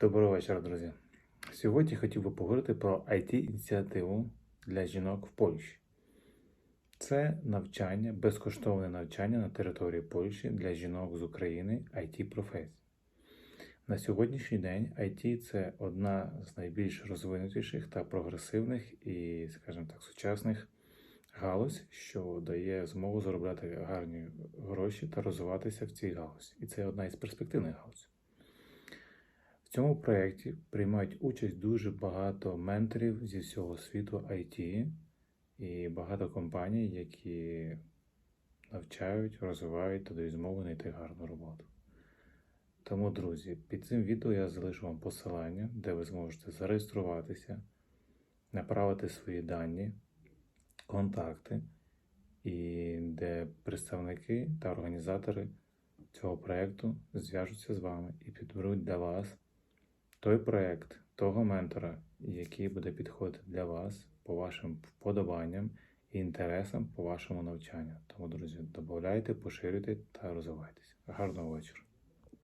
Доброго вечора, друзі. Сьогодні хотів би поговорити про IT-ініціативу для жінок в Польщі. Це навчання, безкоштовне навчання на території Польщі для жінок з України it професій. На сьогоднішній день IT це одна з найбільш розвинутіших та прогресивних і, скажімо так, сучасних галузь, що дає змогу заробляти гарні гроші та розвиватися в цій галузі. І це одна із перспективних галузей. В цьому проєкті приймають участь дуже багато менторів зі всього світу IT і багато компаній, які навчають, розвивають та дають змогу знайти гарну роботу. Тому, друзі, під цим відео я залишу вам посилання, де ви зможете зареєструватися, направити свої дані, контакти, і де представники та організатори цього проєкту зв'яжуться з вами і підберуть для вас той проект, того ментора, який буде підходити для вас по вашим вподобанням і інтересам по вашому навчанню. Тому, друзі, додавайте, поширюйте та розвивайтеся. Гарного вечора!